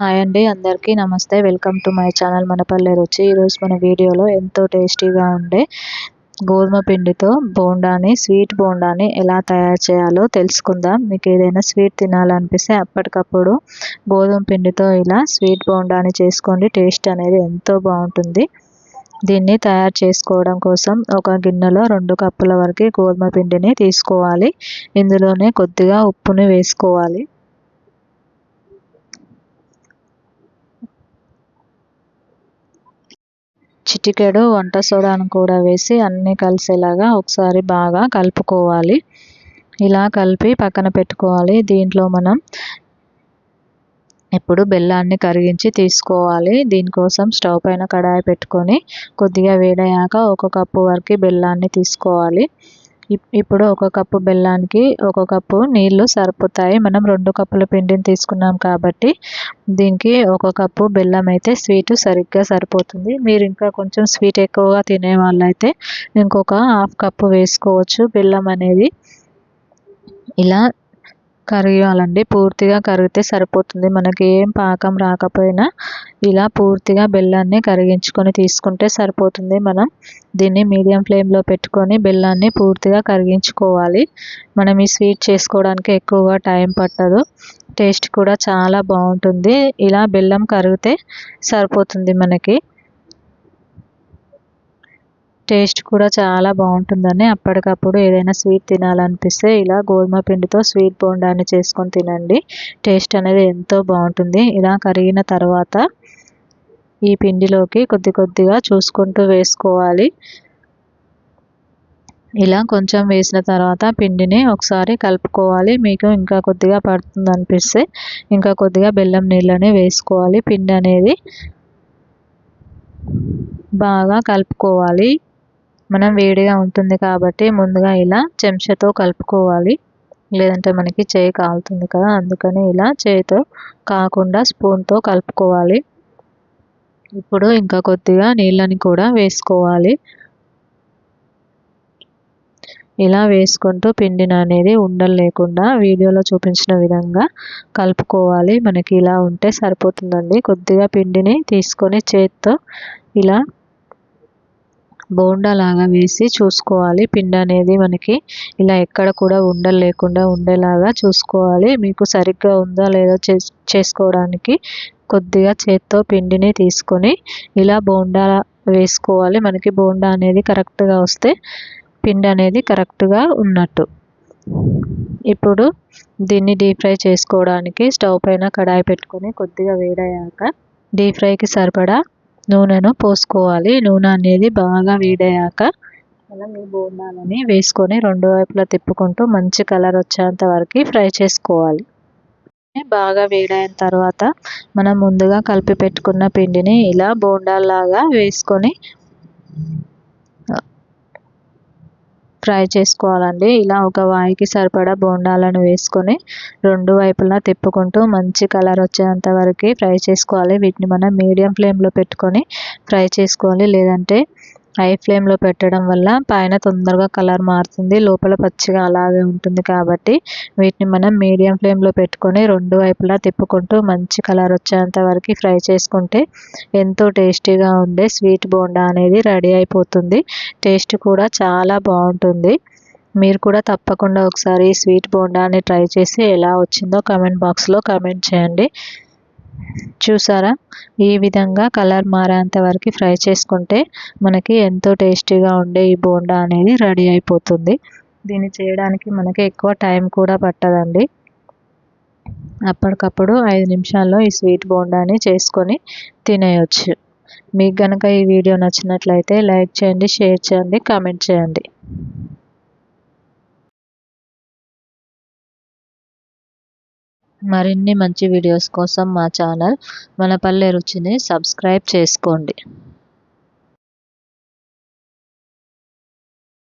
Hi అండి అందరికీ నమస్తే. Welcome to my channel Manapalle Ruchi. ఈరోజు మన వీడియోలో ఎంతో టేస్టీగా ఉండే గోధుమ పిండితో బోండాని స్వీట్ బోండాని ఎలా తయారు చేయాలో తెలుసుకుందాం. మీకు ఏదైనా స్వీట్ తినాలనిపిస్తే అప్పటికప్పుడు గోధుమ పిండితో ఇలా స్వీట్ బోండాని చేసుకోండి. టేస్ట్ అనేది ఎంతో బాగుంటుంది. దీన్ని తయారు చేసుకోవడం కోసం ఒక గిన్నెలో రెండు కప్పుల వరకు గోధుమ పిండిని తీసుకోవాలి. ఇందులోనే కొద్దిగా ఉప్పుని వేసుకోవాలి. చిటికెడు వంట సోడాను కూడా వేసి అన్నీ కలిసేలాగా ఒకసారి బాగా కలుపుకోవాలి. ఇలా కలిపి పక్కన పెట్టుకోవాలి. దీంట్లో మనం ఇప్పుడు బెల్లాన్ని కరిగించి తీసుకోవాలి. దీనికోసం స్టవ్ పైన కడాయి పెట్టుకొని కొద్దిగా వేడయ్యాక ఒక కప్పు వరకు బెల్లాన్ని తీసుకోవాలి. ఇప్పుడు ఒక కప్పు బెల్లానికి ఒక కప్పు నీళ్ళు సరిపోతాయి. మనం రెండు కప్పుల పిండిని తీసుకున్నాం కాబట్టి దీనికి ఒక కప్పు బెల్లం అయితే స్వీట్ సరిగ్గా సరిపోతుంది. మీరు ఇంకా కొంచెం స్వీట్ ఎక్కువగా తినే వాళ్ళైతే ఇంకొక హాఫ్ కప్పు వేసుకోవచ్చు. బెల్లం అనేది ఇలా కరగాలండి. పూర్తిగా కరిగితే సరిపోతుంది. మనకి ఏం పాకం రాకపోయినా ఇలా పూర్తిగా బెల్లాన్ని కరిగించుకొని తీసుకుంటే సరిపోతుంది మనం. దీన్ని మీడియం ఫ్లేమ్లో పెట్టుకొని బెల్లాన్ని పూర్తిగా కరిగించుకోవాలి. మనం ఈ స్వీట్ చేసుకోవడానికి ఎక్కువగా టైం పట్టదు. టేస్ట్ కూడా చాలా బాగుంటుంది. ఇలా బెల్లం కరిగితే సరిపోతుంది మనకి. టేస్ట్ కూడా చాలా బాగుంటుందని అప్పటికప్పుడు ఏదైనా స్వీట్ తినాలనిపిస్తే ఇలా గోధుమ పిండితో స్వీట్ బోండాన్ని చేసుకొని తినండి. టేస్ట్ అనేది ఎంతో బాగుంటుంది. ఇలా కరిగిన తర్వాత ఈ పిండిలోకి కొద్ది కొద్దిగా చూసుకుంటూ వేసుకోవాలి. ఇలా కొంచెం వేసిన తర్వాత పిండిని ఒకసారి కలుపుకోవాలి. మీకు ఇంకా కొద్దిగా పడుతుంది అనిపిస్తే ఇంకా కొద్దిగా బెల్లం నీళ్ళని వేసుకోవాలి. పిండి అనేది బాగా కలుపుకోవాలి. మనం వేడిగా ఉంటుంది కాబట్టి ముందుగా ఇలా చెంచాతో కలుపుకోవాలి. లేదంటే మనకి చేయి కాలుతుంది కదా అందుకని ఇలా చేయితో కాకుండా స్పూన్తో కలుపుకోవాలి. ఇప్పుడు ఇంకా కొద్దిగా నీళ్ళని కూడా వేసుకోవాలి. ఇలా వేసుకుంటూ పిండిని అనేది ఉండలు లేకుండా వీడియోలో చూపించిన విధంగా కలుపుకోవాలి. మనకి ఇలా ఉంటే సరిపోతుందండి. కొద్దిగా పిండిని తీసుకొని చేత్తో ఇలా బోండా లాగా వేసి చూసుకోవాలి. పిండి అనేది మనకి ఇలా ఎక్కడ కూడా ఉండలు లేకుండా ఉండేలాగా చూసుకోవాలి. మీకు సరిగ్గా ఉందా లేదా చేసుకోవడానికి కొద్దిగా చేత్తో పిండిని తీసుకొని ఇలా బోండా వేసుకోవాలి. మనకి బోండా అనేది కరెక్ట్గా వస్తే పిండి అనేది కరెక్ట్గా ఉన్నట్టు. ఇప్పుడు దీన్ని డీప్ ఫ్రై చేసుకోవడానికి స్టవ్ పైన కడాయి పెట్టుకొని కొద్దిగా వేడయ్యాక డీప్ ఫ్రైకి సరిపడా నూనెను పోసుకోవాలి. నూనె అనేది బాగా వేడయ్యాక మనం ఈ బోండాలని వేసుకొని రెండు వైపులా తిప్పుకుంటూ మంచి కలర్ వచ్చేంత వరకు ఫ్రై చేసుకోవాలి. బాగా వేడైన తర్వాత మనం ముందుగా కలిపి పెట్టుకున్న పిండిని ఇలా బోండాల్లాగా వేసుకొని ఫ్రై చేసుకోవాలండి. ఇలా ఒక వాయికి సరిపడా బోండాలను వేసుకొని రెండు వైపులా తిప్పుకుంటూ మంచి కలర్ వచ్చేంత వరకు ఫ్రై చేసుకోవాలి. వీటిని మనం మీడియం ఫ్లేమ్లో పెట్టుకొని ఫ్రై చేసుకోవాలి. లేదంటే హై ఫ్లేమ్లో పెట్టడం వల్ల పైన తొందరగా కలర్ మారుతుంది లోపల పచ్చిగా అలాగే ఉంటుంది కాబట్టి వీటిని మనం మీడియం ఫ్లేమ్లో పెట్టుకొని రెండు వైపులా తిప్పుకుంటూ మంచి కలర్ వచ్చేంత వరకు ఫ్రై చేసుకుంటే ఎంతో టేస్టీగా ఉండే స్వీట్ బోండా అనేది రెడీ అయిపోతుంది. టేస్ట్ కూడా చాలా బాగుంటుంది. మీరు కూడా తప్పకుండా ఒకసారి స్వీట్ బోండాని ట్రై చేసి ఎలా వచ్చిందో కమెంట్ బాక్స్లో కమెంట్ చేయండి. చూసారా? ఈ విధంగా కలర్ మారేంత వరకు ఫ్రై చేసుకుంటే మనకి ఎంతో టేస్టీగా ఉండే ఈ బోండా అనేది రెడీ అయిపోతుంది. దీన్ని చేయడానికి మనకి ఎక్కువ టైం కూడా పట్టదండి. అప్పటికప్పుడు ఐదు నిమిషాల్లో ఈ స్వీట్ బోండాని చేసుకొని తినేయచ్చు. మీకు కనుక ఈ వీడియో నచ్చినట్లయితే లైక్ చేయండి షేర్ చేయండి కామెంట్ చేయండి. మరిన్ని మంచి వీడియోస్ కోసం మా ఛానల్ మన పల్లె రుచిని సబ్స్క్రైబ్ చేసుకోండి.